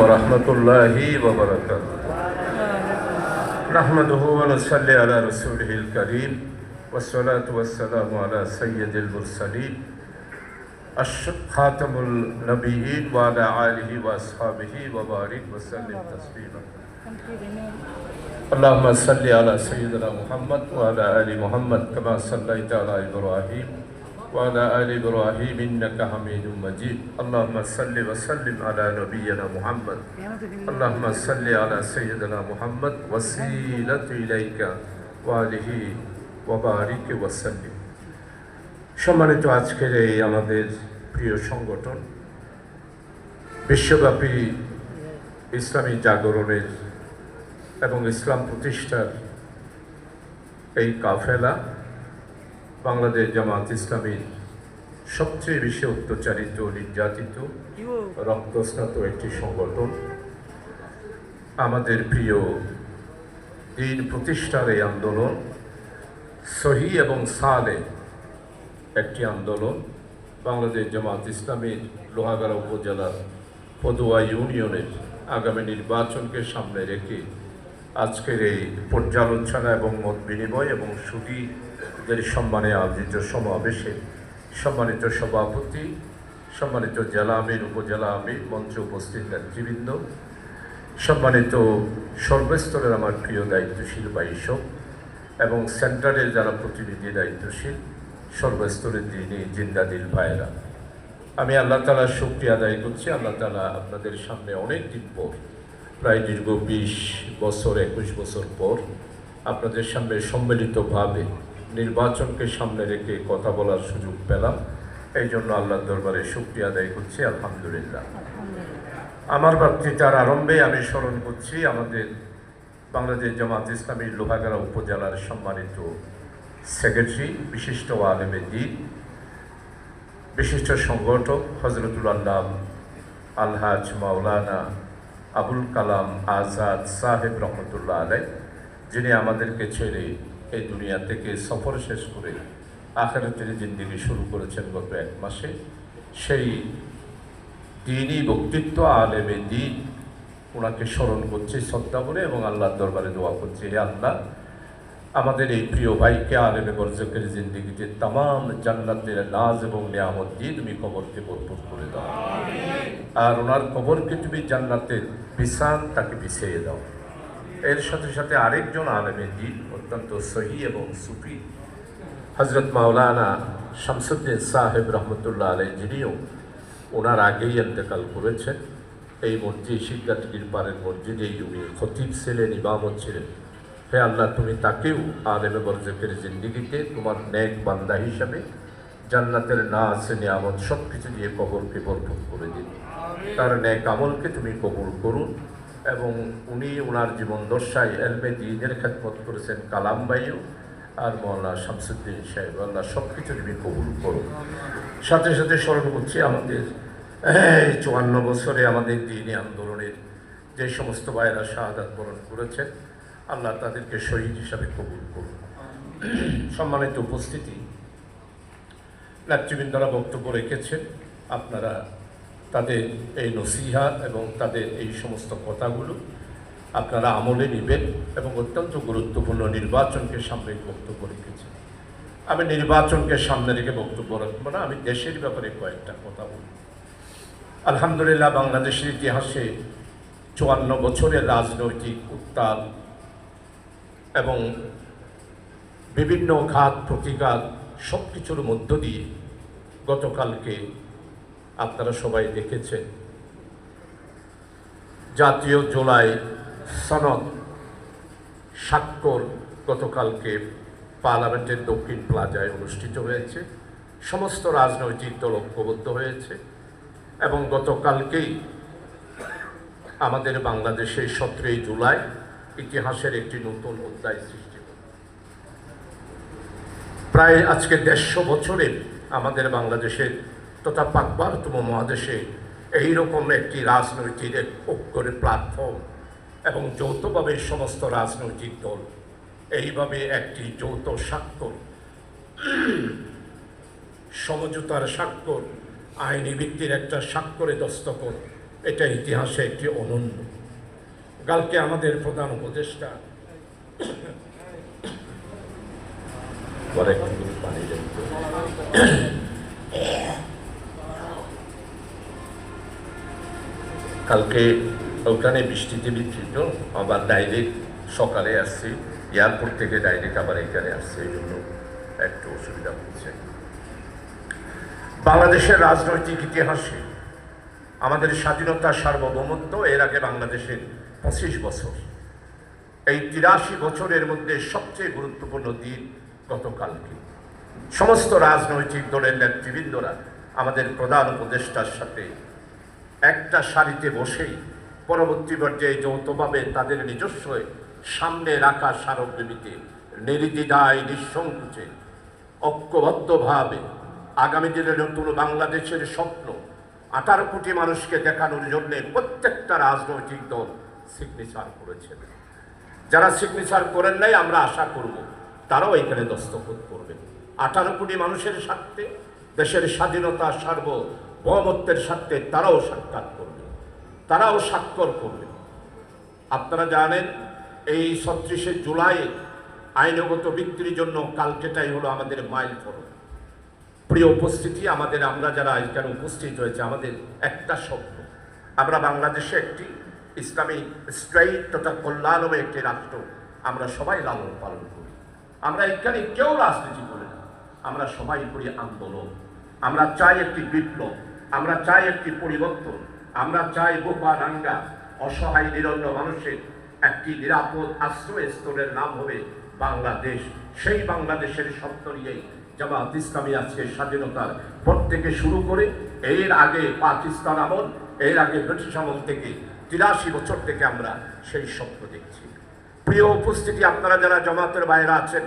ورحمة الله وبركاته. نحمده ونصلي على رسوله الكريم والصلاة والسلام على سيد المرسلين خاتم النبيين وعلى آله وأصحابه وبارك وسلم تسليما. اللهم صل على سيدنا محمد وعلى آل محمد كما صليت على إبراهيم وعلى آل إبراهيم إنك حميد مجيد اللهم صل وسلم على نبينا محمد اللهم صل على سيدنا محمد وسيلة إليك وآله وبارك وسلم সম্মানিত আজকের এই আমাদের প্রিয় সংগঠন বিশ্বব্যাপী ইসলামী জাগরণের এবং ইসলাম প্রতিষ্ঠার এই কাফেলা বাংলাদেশ জামাত ইসলামীর সবচেয়ে বেশি অত্যাচারিত নির্যাতিত রক্তস্নাত একটি সংগঠন। আমাদের প্রিয় দিন প্রতিষ্ঠার এই আন্দোলন সহি এবং সালে একটি আন্দোলন বাংলাদেশ জামাত ইসলামীর লোহাগাড়া উপজেলার পদুয়া ইউনিয়নের আগামী নির্বাচনকে সামনে রেখে আজকের এই পর্যালোচনা এবং মত বিনিময় এবং সুদীদের সম্মানে আয়োজিত সমাবেশে সম্মানিত সভাপতি, সম্মানিত জেলা আমির, উপজেলা আমির, মঞ্চে উপস্থিত নেতৃবৃন্দ, সম্মানিত সর্বস্তরের আমার প্রিয় দায়িত্বশীল বাইশক এবং সেন্টারের যারা প্রতিনিধি দায়িত্বশীল, সর্বস্তরের দিনই জিন্দাদিল ভাইরা আমি আল্লাহ তালার শক্তি আদায় করছি। আল্লাহ তালা আপনাদের সামনে অনেক দিন পর, প্রায় দীর্ঘ বিশ বছর, একুশ বছর পর আপনাদের সামনে সম্মিলিতভাবে নির্বাচনকে সামনে রেখে কথা বলার সুযোগ পেলাম। এই জন্য আল্লাহর দরবারে শক্তি আদায় করছি আলহামদুলিল্লাহ। আমার বক্তৃতার আরম্ভে আমি স্মরণ করছি আমাদের বাংলাদেশ জামাত ইসলামী লোহাগাড়া উপজেলার সম্মানিত সেক্রেটারি বিশিষ্ট আলেমে দিন বিশিষ্ট সংগঠক হজরতুল আল্লাহ আলহাজ মাওলানা আবুল কালাম আজাদ সাহেব রহমতুল্লাহ আলাই যিনি আমাদেরকে ছেড়ে এই দুনিয়া থেকে সফর শেষ করে আখেরাতের জিন্দিগি শুরু করেছেন গত এক মাসে সেই দিনই বক্তৃত্ব আলেমে দিন ওনাকে স্মরণ করছে শ্রদ্ধা করে এবং আল্লাহর দরবারে দোয়া করছে। হে আল্লাহ আমাদের এই প্রিয় ভাইকে আলেমে বর্জকের জিন্দিগিতে তাম জান্নাতের নাজ এবং নিয়ামত দিয়ে তুমি কবরকে ভরপুর করে দাও। আর ওনার কবরকে তুমি জান্নাতের বিছান তাকে বিছিয়ে দাও। এর সাথে সাথে আরেকজন আলেমে দিন অত্যন্ত সহি এবং সুফি হজরত মাওলানা শামসুদ্দিন সাহেব রহমতুল্লাহ আলাই যিনিও ওনার আগেই এন্তেকাল করেছেন। এই মসজিদ শিক্ষাটির পারের মসজিদেই উনি খতিব ছিলেন, ইমামত ছিলেন। হে আল্লাহ, তুমি তাকেও আলেমে বরজকের জিন্দিগিতে তোমার ন্যাক বান্দা হিসাবে জান্নাতের না আছে নিয়ামত সব কিছু দিয়ে কবরকে ভরপুর করে দিন। তার ন্যাক আমলকে তুমি কবুল করুন। এবং উনি ওনার জীবন দশায় এলমে দিনের খেদমত করেছেন কালাম ভাইও আর মৌলানা শামসুদ্দিন সাহেব। আল্লাহ সব কিছু তুমি কবুল করুন সাথে সাথে স্মরণ করছি আমাদের চুয়ান্ন বছরে আমাদের দিনী আন্দোলনের যে সমস্ত ভাইয়েরা শাহাদাত বরণ করেছেন, আল্লাহ তাদেরকে শহীদ হিসাবে কবুল করুন। সম্মানিত উপস্থিতি, নেতৃবৃন্দরা বক্তব্য রেখেছেন, আপনারা তাদের এই নসিহা এবং তাদের এই সমস্ত কথাগুলো আপনারা আমলে নেবেন এবং অত্যন্ত গুরুত্বপূর্ণ নির্বাচনকে সামনে বক্তব্য রেখেছেন। আমি নির্বাচনকে সামনে রেখে বক্তব্য রাখব না, আমি দেশের ব্যাপারে কয়েকটা কথা বলব। আলহামদুলিল্লাহ, বাংলাদেশের ইতিহাসে চুয়ান্ন বছরের রাজনৈতিক উত্তাল এবং বিভিন্ন ঘাত, প্রতিঘাত সব কিছুর মধ্য দিয়ে গতকালকে আপনারা সবাই দেখেছেন। জাতীয় জোলাই সনদ স্বাক্ষর গতকালকে পার্লামেন্টের দক্ষিণ প্লাজায় অনুষ্ঠিত হয়েছে। সমস্ত রাজনৈতিক দল ঐক্যবদ্ধ হয়েছে এবং গতকালকেই আমাদের বাংলাদেশে সতেরোই জুলাই ইতিহাসের একটি নতুন অধ্যায় সৃষ্টি প্রায় আজকে দেড়শো বছরে আমাদের বাংলাদেশের তথা পাকবারতম মহাদেশে। এইরকম একটি রাজনৈতিক ঐক্যের প্ল্যাটফর্ম এবং যৌথভাবে সমস্ত রাজনৈতিক দল, এইভাবে একটি যৌথ স্বাক্ষর, সমঝোতার স্বাক্ষর, আইনি ভিত্তির একটা স্বাক্ষরে দস্তখত এটা ইতিহাসে একটি অনন্য। কালকে আমাদের প্রধান উপদেষ্টা পানি দেন তো। কালকে ওখানে বৃষ্টিতে বিচ্ছিন্ন আবার ডাইরেক্ট সকালে আসছি। এয়ারপোর্ট থেকে ডাইরেক্ট আবার এখানে আসছে, এই জন্য একটু অসুবিধা হচ্ছে। বাংলাদেশের রাজনৈতিক ইতিহাসে আমাদের স্বাধীনতা সার্বভৌমত্ব এর আগে বাংলাদেশের পঁচিশ বছর। এই তিরাশি বছরের মধ্যে সবচেয়ে গুরুত্বপূর্ণ দিন গতকালকে। সমস্ত রাজনৈতিক দলের নেতৃবৃন্দরা আমাদের প্রধান উপদেষ্টার সাথে একটা সারিতে বসেই পরবর্তী পর্যায়ে যৌথভাবে তাদের নিজস্ব সামনে রাখা স্মারকলিপিতে নির্দিদায় নিঃসংকোচে। ঐক্যবদ্ধভাবে আগামী দিনের নতুন বাংলাদেশের স্বপ্ন আঠারো কোটি মানুষকে দেখানোর জন্য প্রত্যেকটা রাজনৈতিক দল সিগনেচার করেছেন। যারা সিগনেচার করেন নাই, আমরা আশা করব তারাও এখানে দস্তখত করবেন। আঠারো কোটি মানুষের স্বার্থে দেশের স্বাধীনতা সার্বভৌমত্বের স্বার্থে তারাও সাক্ষাৎ করবে। তারাও স্বাক্ষর করবে। আপনারা জানেন, এই ছত্রিশে জুলাই আইনগত বিক্রির জন্য কালকেটাই হলো আমাদের মাইল ফলক। প্রিয় উপস্থিতি, আমাদের আমরা যারা এখানে উপস্থিত হয়েছে আমাদের একটা স্বপ্ন। আমরা বাংলাদেশে একটি ইসলামী স্ট্রাইট তথা কল্যাণময় একটি রাষ্ট্র আমরা সবাই লালন পালন করি। আমরা এখানে কেউ রাজনীতি করি না। আমরা সবাই করি আন্দোলন। আমরা চাই একটি বিপ্লব। আমরা চাই একটি পরিবর্তন, আমরা চাই বোপা রাঙ্গা অসহায় নিরন্ন মানুষের একটি নিরাপদ আশ্রয় স্তরের নাম হবে বাংলাদেশ। সেই বাংলাদেশের স্বপ্ন নিয়েই জামাত ইসলামী আজকে স্বাধীনতার পর থেকে শুরু করে এর আগে পাকিস্তান আমল, এর আগে ব্রিটিশ আমল থেকে তিরাশি বছর থেকে আমরা সেই স্বপ্ন দেখছি। প্রিয় উপস্থিতি, আপনারা যারা জামাতের বাইরে আছেন,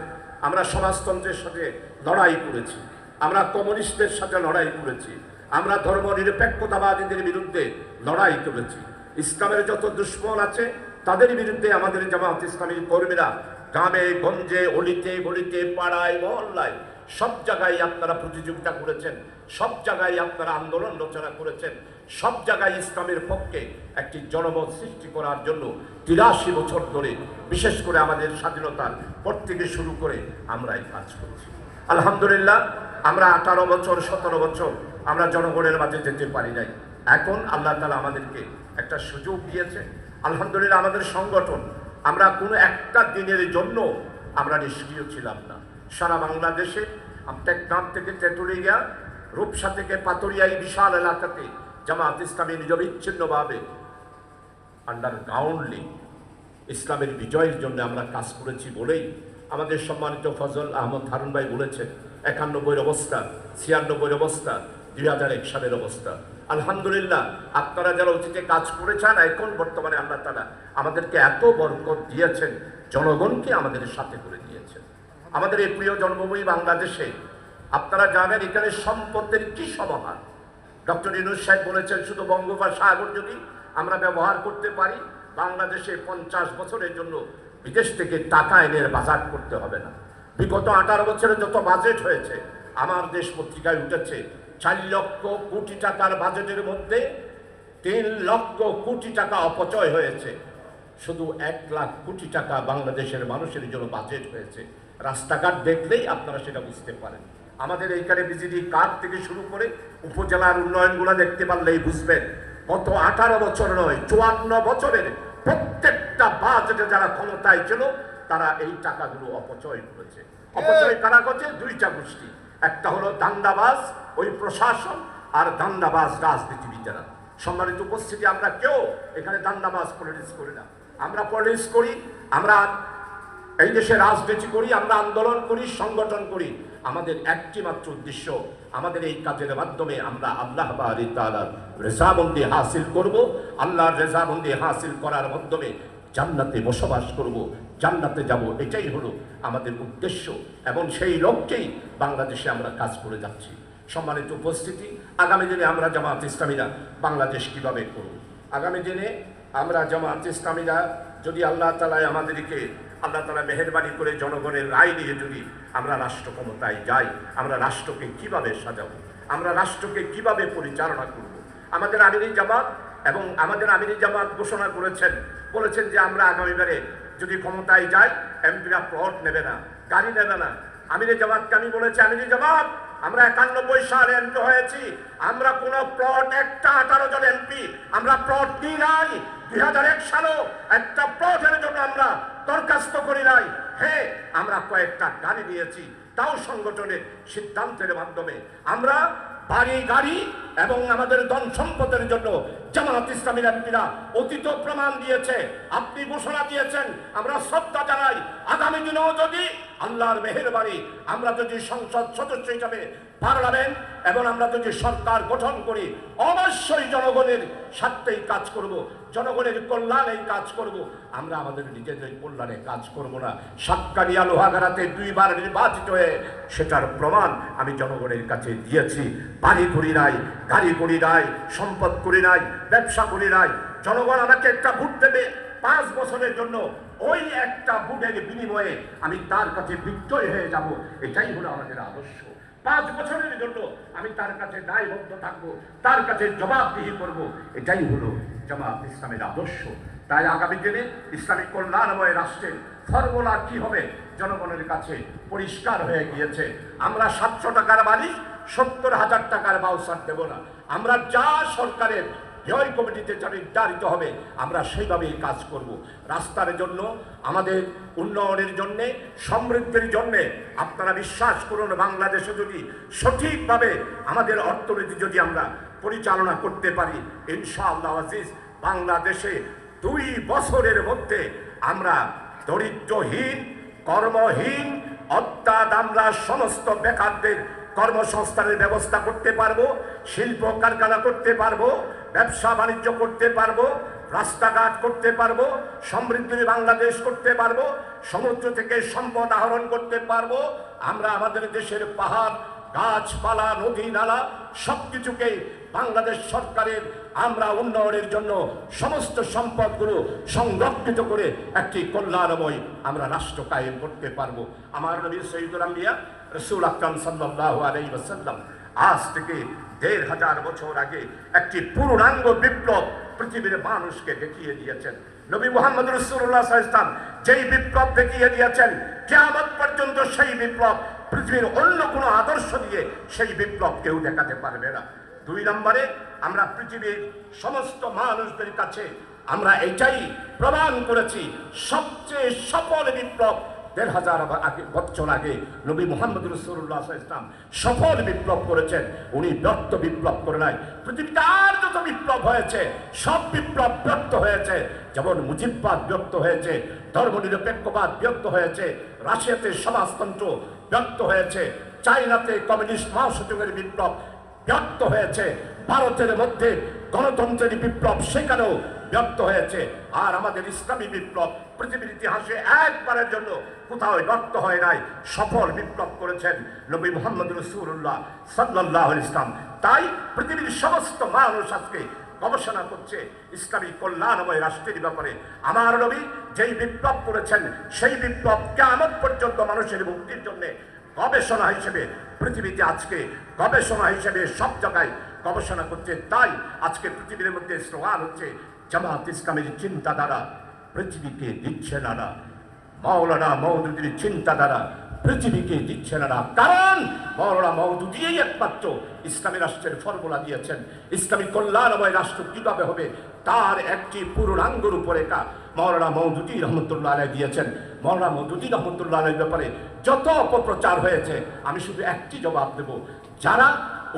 আমরা সমাজতন্ত্রের সাথে লড়াই করেছি, আমরা কমিউনিস্টদের সাথে লড়াই করেছি আমরা ধর্ম নিরপেক্ষতাবাদীদের বিরুদ্ধে লড়াই করেছি। ইসলামের যত দুশ্মন আছে, তাদের বিরুদ্ধে আমাদের জামাত ইসলামী কর্মীরা গ্রামে, গঞ্জে, অলিতে, গলিতে, পাড়ায়, মহল্লায় সব জায়গায় আপনারা প্রতিযোগিতা করেছেন, সব জায়গায় আপনারা আন্দোলন রচনা করেছেন, সব জায়গায় ইসলামের পক্ষে একটি জনমত সৃষ্টি করার জন্য তিরাশি বছর ধরে বিশেষ করে আমাদের স্বাধীনতার পর থেকে শুরু করে আমরা এই কাজ করছি। আলহামদুলিল্লাহ আমরা আঠারো বছর, সতেরো বছর আমরা জনগণের মাঝে যেতে পারি নাই। এখন আল্লাহ তালা আমাদেরকে একটা সুযোগ দিয়েছে। আলহামদুলিল্লাহ আমাদের সংগঠন, আমরা কোনো একটা দিনের জন্য আমরা নিষ্ক্রিয় ছিলাম না। সারা বাংলাদেশে টেকনাফ থেকে তেঁতুলিয়া, রূপসা থেকে পাতুরিয়া এই বিশাল এলাকাতে জামাত ইসলামী আন্ডার গ্রাউন্ডলি ইসলামের বিজয়ের জন্য আমরা কাজ করেছি বলেই আমাদের সম্মানিত ফজল আহমদ হারুন ভাই বলেছেন একানব্বইয়ের অবস্থা, ছিয়ানব্বইয়ের অবস্থা, দুই হাজার এক সালের অবস্থা। আলহামদুলিল্লাহ, আপনারা যারা অতীতে কাজ করেছেন, এখন বর্তমানে আল্লাহ তালা আমাদেরকে এত বরকত দিয়েছেন, জনগণকে আমাদের সাথে করে দিয়েছেন। আমাদের এই প্রিয় জন্মভূমি বাংলাদেশে, আপনারা জানেন এখানে সম্পদের কি সমাহার? ডক্টর ইনুস সাহেব বলেছেন, শুধু বঙ্গোপসাগর যদি আমরা ব্যবহার করতে পারি, বাংলাদেশে পঞ্চাশ বছরের জন্য বিদেশ থেকে টাকা এনে বাজার করতে হবে না। বিগত আঠারো বছরে যত বাজেট হয়েছে, আমার দেশ পত্রিকায় উঠেছে, চার লক্ষ কোটি টাকার বাজেটের মধ্যে তিন লক্ষ কোটি টাকা অপচয় হয়েছে। শুধু এক লাখ কোটি টাকা বাংলাদেশের মানুষের জন্য বাজেট হয়েছে। রাস্তাঘাট দেখলেই আপনারা সেটা বুঝতে পারেন। আমাদের এইখানে বিজেডি কার্ড থেকে শুরু করে উপজেলার উন্নয়নগুলো দেখতে পারলেই বুঝবেন। গত আঠারো বছর নয়, চুয়ান্ন বছরের প্রত্যেকটা বাজেটে যারা ক্ষমতায় ছিল তারা এই টাকাগুলো অপচয় করেছে। অপচয় কারা করছে? দুইটা গোষ্ঠী। একটা হলো দান্দাবাজ ওই প্রশাসন আর দান্দাবাজ রাজনীতিবিদেরা সম্মানিত উপস্থিতি আমরা কেউ এখানে দান্দাবাজ পলিটিক্স করি না। আমরা পলিটিক্স করি আমরা এই দেশে রাজনীতি করি আমরা আন্দোলন করি সংগঠন করি। আমাদের একটি মাত্র উদ্দেশ্য আমাদের এই কাজের মাধ্যমে আমরা আল্লাহ তালার রেজাবন্দি হাসিল করব। আল্লাহর রেজাবন্দি হাসিল করার মাধ্যমে জান্নাতে বসবাস করব, জান্নাতে যাব, এটাই হলো আমাদের উদ্দেশ্য। এবং সেই লক্ষ্যেই বাংলাদেশে আমরা কাজ করে যাচ্ছি। সম্মানিত উপস্থিতি, আগামী দিনে আমরা জামাত ইসলামীরা বাংলাদেশ কীভাবে করব? আগামী দিনে আমরা জামাত ইসলামীরা যদি আল্লাহ তালায় আমাদেরকে, আল্লাহ তালা মেহরবানি করে জনগণের রায় নিয়ে যদি আমরা রাষ্ট্র ক্ষমতায় যাই, আমরা রাষ্ট্রকে কীভাবে সাজাবো? আমরা রাষ্ট্রকে কীভাবে পরিচালনা করব? আমাদের আমিরি জামাত এবং আমাদের আমিরি জামাত ঘোষণা করেছেন, বলেছেন যে আমরা আগামীবারে যদি ক্ষমতায় যাই, এমপিরা প্লট নেবে না, গাড়ি নেবে না। আমিরে জামাতকে আমি বলেছি, আমিরে জামাত, আমরা একানব্বই সালে এমপি হয়েছি, আমরা কোন প্লট, একটা আঠারো জন এমপি আমরা প্লট দিই নাই। দুই হাজার এক সালেও একটা প্লটের জন্য আমরা দরখাস্ত করি নাই। হ্যাঁ আমরা কয়েকটা গাড়ি নিয়েছি, তাও সংগঠনের সিদ্ধান্তের মাধ্যমে। আমরা বাড়ি গাড়ি এবং আমাদের ধন সম্পদের জন্য জামাত ইসলামী এমপিরা অতীত প্রমাণ দিয়েছে। আপনি ঘোষণা দিয়েছেন, আমরা শ্রদ্ধা জানাই। আগামী দিনেও যদি আল্লাহর মেহেরবাড়ি আমরা যদি সংসদ সদস্য হিসাবে পার্লামেন্ট এবং আমরা যদি সরকার গঠন করি, অবশ্যই জনগণের স্বার্থেই কাজ করব, জনগণের কল্যাণেই কাজ করব। আমরা আমাদের নিজেদের কল্যাণে কাজ করব না। সাতকানিয়া লোহাগারাতে দুইবার নির্বাচিত হয়ে সেটার প্রমাণ আমি জনগণের কাছে দিয়েছি। বাড়ি করি নাই, গাড়ি করি নাই, সম্পদ করি নাই, ব্যবসা করি নাই। জনগণ আমাকে একটা ভোট দেবে পাঁচ বছরের জন্য। ওই একটা ভোটের বিনিময়ে আমি তার কাছে বিক্রয় হয়ে যাব। এটাই হলো আমাদের আদর্শ। পাঁচ বছরের জন্য আমি তার কাছে দায়বদ্ধ থাকব, তার কাছে জবাবদিহি করব। এটাই হলো জামাত ইসলামের আদর্শ। তাই আগামী দিনে ইসলামিক কল্যাণময় রাষ্ট্রের ফর্মুলা কি হবে জনগণের কাছে পরিষ্কার হয়ে গিয়েছে। আমরা সাতশো টাকার বাড়ি সত্তর হাজার টাকার বাউসার দেব না। আমরা যা সরকারের ব্যয় কমিটিতে যা নির্ধারিত হবে, আমরা সেইভাবেই কাজ করব। রাস্তার জন্য, আমাদের উন্নয়নের জন্যে, সমৃদ্ধির জন্যে, আপনারা বিশ্বাস করুন, বাংলাদেশে যদি সঠিকভাবে আমাদের অর্থনীতি যদি আমরা পরিচালনা করতে পারি, ইনশাআল্লাহ আজিজ, বাংলাদেশে দুই বছরের মধ্যে আমরা দরিদ্রহীন, কর্মহীন অর্থাৎ আমরা সমস্ত বেকারদের কর্মসংস্থানের ব্যবস্থা করতে পারব, শিল্প কারখানা করতে পারব ব্যবসা বাণিজ্য করতে পারব, রাস্তাঘাট করতে পারব, সমৃদ্ধি বাংলাদেশ করতে পারব, সমুদ্র থেকে সম্পদ আহরণ করতে পারব। আমরা আমাদের দেশের পাহাড়, গাছপালা, নদী, নালা সবকিছুকে বাংলাদেশ সরকারের, আমরা উন্নয়নের জন্য সমস্ত সম্পদগুলো সংরক্ষিত করে একটি কল্যাণময় আমরা রাষ্ট্র কায়েম করতে পারব। আমার নবী সৈয়দুল আম্বিয়া রসুল আকরাম সাল্লাহ আলাই আজ থেকে দেড় হাজার বছর আগে একটি পূর্ণাঙ্গ বিপ্লব পৃথিবীর মানুষকে দেখিয়ে দিয়েছেন। নবী মোহাম্মদ রসুল্লাহ যেই বিপ্লব দেখিয়ে দিয়েছেন, কেয়ামত পর্যন্ত সেই বিপ্লব পৃথিবীর অন্য কোনো আদর্শ দিয়ে সেই বিপ্লব কেউ দেখাতে পারবে না। দুই নম্বরে, আমরা পৃথিবীর সমস্ত মানুষদের কাছে আমরা এটাই প্রমাণ করেছি, সবচেয়ে সফল বিপ্লব দেড় হাজার বছর আগে নবী মোহাম্মদ রসুল্লাহ ইসলাম সফল বিপ্লব করেছেন। উনি ব্যর্থ বিপ্লব করে নাই। পৃথিবীতে আর যত বিপ্লব হয়েছে, সব বিপ্লব ব্যর্থ হয়েছে। যেমন মুজিববাদ ব্যর্থ হয়েছে, ধর্মনিরপেক্ষবাদ ব্যর্থ হয়েছে, রাশিয়াতে সমাজতন্ত্র ব্যর্থ হয়েছে চাইনাতে কমিউনিস্ট মহাসচিবের বিপ্লব ব্যর্থ হয়েছে, ভারতের মধ্যে গণতন্ত্রের বিপ্লব সেখানেও ব্যর্থ হয়েছে। আর আমাদের ইসলামী বিপ্লব পৃথিবীর ইতিহাসে একবারের জন্য কোথাও ব্যর্থ হয় নাই, সফল বিপ্লব করেছেন নবী মোহাম্মদ রসুল্লাহ সাল্লাহ ইসলাম তাই পৃথিবীর সমস্ত মানুষ আজকে গবেষণা করছে ইসলামী কল্যাণময় রাষ্ট্রের ব্যাপারে। আমার নবী যেই বিপ্লব করেছেন, সেই বিপ্লব কেমন পর্যন্ত মানুষের মুক্তির জন্য গবেষণা হিসেবে, পৃথিবীতে আজকে গবেষণা হিসেবে সব জায়গায় গবেষণা করছে। তাই আজকে পৃথিবীর মধ্যে স্লোগান হচ্ছে, জামাত ইসলামের চিন্তাধারা পৃথিবীকে দিচ্ছে না মাওলানা মৌদুদির চিন্তাধারা পৃথিবীকে দিচ্ছে না কারণ মাওলানা মৌদুদিই একমাত্র ইসলামী রাষ্ট্রের ফর্মুলা দিয়েছেন। ইসলামী কল্যাণময় রাষ্ট্র কীভাবে হবে তার একটি পূর্ণাঙ্গ রূপরেখা মৌলানা মৌদুদি রহমতুল্লাহ আলাই দিয়েছেন। মৌলানা মৌদুদি রহমতুল্লাহ আলের ব্যাপারে যত অপপ্রচার হয়েছে, আমি শুধু একটি জবাব দেব। যারা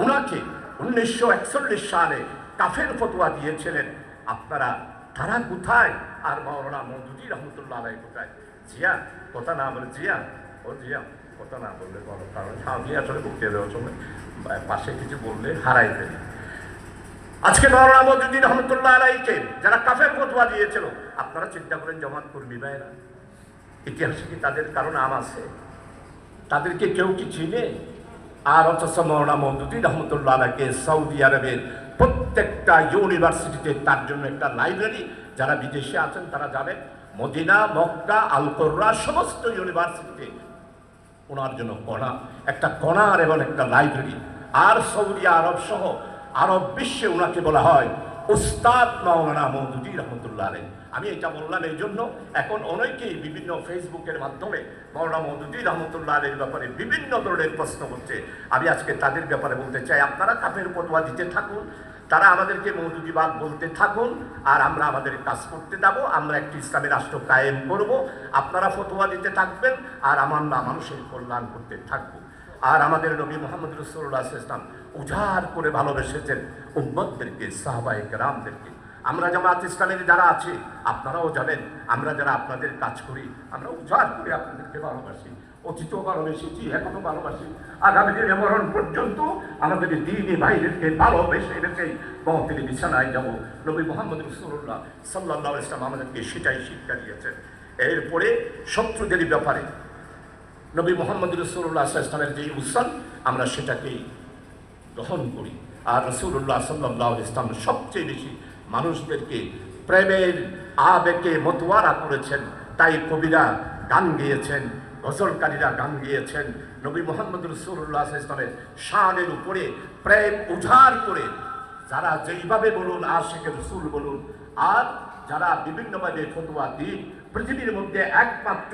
ওনাকে উনিশশো একচল্লিশ সালে কাফের ফতোয়া দিয়েছিলেন, আপনারা তারা কোথায়? আর মৌলানা মৌদুদি রহমতুল্লাহ আলাই কোথায়? জিয়া, কথা না বলে জিয়া? ও জিয়া, কথা না বললে বলো। কারণ স্বামী আসলে বক্তৃতা দেওয়ার সময় পাশে কিছু বললে হারাই ফেলি। আজকে মৌলানা মৌদুদি রহমতুল্লাহ আলাইকে যারা কাফের ফতোয়া দিয়েছিল, আপনারা চিন্তা করেন জমাত কর্মী ভাইরা ইতিহাসে কি তাদের কারণ নাম আছে? তাদেরকে কেউ কি চিনে? আর অথচ মৌলানা মৌদুদি রহমতুল্লাহ আলাইকে সৌদি আরবের প্রত্যেকটা ইউনিভার্সিটিতে তার জন্য একটা লাইব্রেরি যারা বিদেশে আছেন তারা জানেন, মদিনা, মক্কা, আলকোর্রা, সমস্ত ইউনিভার্সিটিতে ওনার জন্য কণা। একটা কণার এবং একটা লাইব্রেরি আর সৌদি আরব সহ আরব বিশ্বে ওনাকে বলা হয় উস্তাদ মাওলানা মৌদুদি রহমতুল্লাহ আমি এটা বললাম এই জন্য, এখন অনেকেই বিভিন্ন ফেসবুকের মাধ্যমে মৌলানা মৌদুদি রহমতুল্লাহ ব্যাপারে বিভিন্ন ধরনের প্রশ্ন করছে। আমি আজকে তাদের ব্যাপারে বলতে চাই, আপনারা কাপের পটোয়া দিতে থাকুন তারা আমাদেরকে মৌদুদিবাদ বলতে থাকুন, আর আমরা আমাদের কাজ করতে যাব। আমরা একটি ইসলামী রাষ্ট্র কায়েম করব। আপনারা ফতোয়া দিতে থাকবেন, আর আমার মানুষের কল্যাণ করতে থাকব। আর আমাদের নবী মোহাম্মদ রসুল্লাহ ইসলাম উজাড় করে ভালোবেসেছেন উম্মদদেরকে সাহবাহিক রামদেরকে আমরা জামাত ইসলামের যারা আছি, আপনারাও জানেন, আমরা যারা আপনাদের কাজ করি, আমরা উজাড় করে আপনাদেরকে ভালোবাসি। অতীতও ভালোবেসেছি, এখনও ভালোবাসি। আগামী দিনে মরণ পর্যন্ত আমাদের দিনী ভাইদেরকে ভালোবেসে রেখেই মহতের বিছানায় যাব। নবী মোহাম্মদ রসুল্লাহ সাল্লাহ ইসলাম আমাদেরকে সেটাই শিক্ষা দিয়েছেন। এরপরে শত্রুদের ব্যাপারে। নবী মোহাম্মদ রসুল্লাহ ইসলামের যে উসান আমরা সেটাকেই গ্রহণ করি। আর রসুল্লাহ সাল্লাহ ইসলাম সবচেয়ে বেশি মানুষদেরকে প্রেমের আবেগে মতোয়ারা করেছেন। তাই কবিরা গান গেয়েছেন। গজলকারীরা গান গিয়েছেন। নবী মোহাম্মদ রসুল্লাহ ইসলামের শানের উপরে প্রেম উজাড় করে যারা যেইভাবে বলুন আর আশেখ রসুল বলুন, আর যারা বিভিন্নভাবে ফতোয়া দিন, পৃথিবীর মধ্যে একমাত্র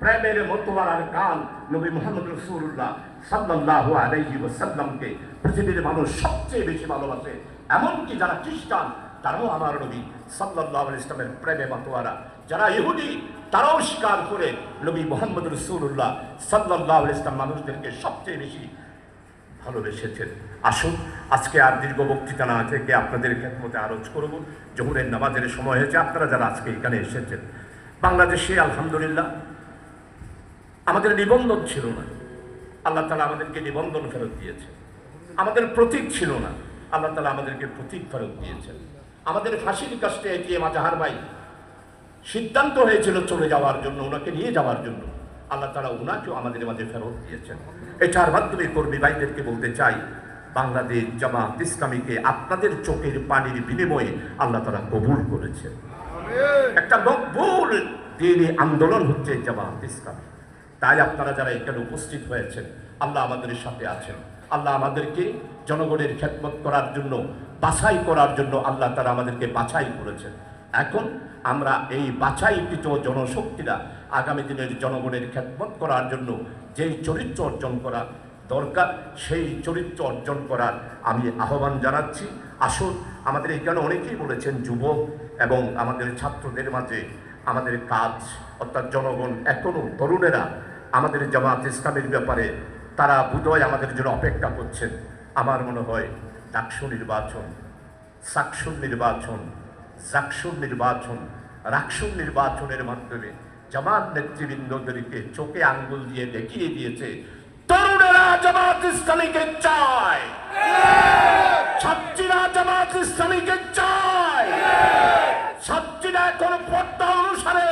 প্রেমের মতোয়ারার গান নবী মোহাম্মদ রসুল্লাহ সাল্লাহ আলাইহি ওসাল্লামকে পৃথিবীর মানুষ সবচেয়ে বেশি ভালোবাসে। এমনকি যারা খ্রিস্টান, তারাও আমার নবী সাল্লাহ ইসলামের প্রেমে মতোয়ারা। যারা ইহুদি তারাও স্বীকার করে নবী মোহাম্মদ রসুল্লাহ সাল্লাহ ইসলাম মানুষদেরকে সবচেয়ে বেশি ভালোবেসেছেন। আসুন, আজকে আর দীর্ঘ বক্তৃতা না থেকে আপনাদের খেদমতে আরোজ করব। জহুরের নামাজের সময় হয়েছে, আপনারা যারা আজকে এখানে এসেছেন। বাংলাদেশে আলহামদুলিল্লাহ আমাদের নিবন্ধন ছিল না। আল্লাহ তালা আমাদেরকে নিবন্ধন ফেরত দিয়েছে। আমাদের প্রতীক ছিল না। আল্লাহ তালা আমাদেরকে প্রতীক ফেরত দিয়েছেন। আমাদের ফাঁসির কাছে এটিএম আজাহার ভাই সিদ্ধান্ত হয়েছিল চলে যাওয়ার জন্য ওনাকে নিয়ে যাওয়ার জন্য। আল্লাহ তারা ওনাকেও আমাদের মাঝে ফেরত দিয়েছেন। এটার মাধ্যমে কর্মী ভাইদেরকে বলতে চাই বাংলাদেশ জামাত ইসলামীকে আপনাদের চোখের পানির বিনিময়ে আল্লাহ তারা কবুল করেছেন। একটা মকবুল দিনই আন্দোলন হচ্ছে জামাত ইসলামী। তাই আপনারা যারা এখানে উপস্থিত হয়েছেন আল্লাহ আমাদের সাথে আছেন। আল্লাহ আমাদেরকে জনগণের খেদমত করার জন্য বাছাই করার জন্য আল্লাহ তারা আমাদেরকে বাছাই করেছেন। এখন আমরা এই বাছাইকৃত জনশক্তিরা আগামী দিনের জনগণের খেদমত করার জন্য যেই চরিত্র অর্জন করা দরকার, সেই চরিত্র অর্জন করার আমি আহ্বান জানাচ্ছি। আসুন, আমাদের এখানে অনেকেই বলেছেন যুবক এবং আমাদের ছাত্রদের মাঝে আমাদের কাজ, অর্থাৎ জনগণ এখনও তরুণেরা আমাদের জামাত ইসলামের ব্যাপারে তারা বোধহয় আমাদের জন্য অপেক্ষা করছেন। আমার মনে হয়, ডাকসু নির্বাচন সাকসুন নির্বাচন জাকসুন নির্বাচন রাকসুন নির্বাচনের মাধ্যমে জামাত নেতৃবৃন্দদেরকে চোখে আঙ্গুল দিয়ে দেখিয়ে দিয়েছে তরুণেরা জামাত ইসলামীকে চায় ছাত্রীরা জামাত ইসলামীকে চায় ছাত্রীরা এখন পর্দা অনুসারে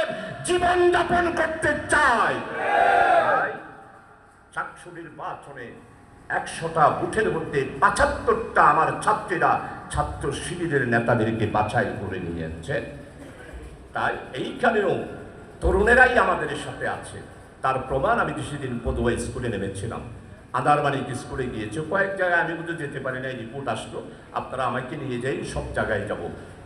জীবন যাপন করতে চায় চারশো নির্বাচনে একশোটা বুথের মধ্যে পঁচাত্তরটা আমার ছাত্রীরা ছাত্র শিবিরের নেতাদেরকে বাছাই করে নিয়ে নিয়েছে তাই এইখানেও তরুণেরাই আমাদের সাথে আছে। তার প্রমাণ আমি সেদিন পদুয়া স্কুলে নেমেছিলাম। আদারবাণিক স্কুলে গিয়েছে। কয়েক জায়গায় আমি কিন্তু যেতে পারি না রিপোর্ট আসলো। আপনারা আমাকে নিয়ে যাই, সব জায়গায় যাব।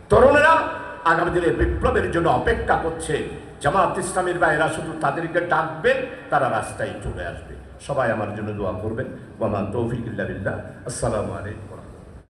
তরুণেরা আগামী দিনে বিপ্লবের জন্য অপেক্ষা করছে। জামাত ইসলামের বাইরা শুধু তাদেরকে ডাকবে, তারা রাস্তায় চলে আসবে। সবাই আমার জন্য দোয়া করবেন ওয়ামান তৌফিক ইল্লা বিল্লাহ আসসালামু আলাইকুম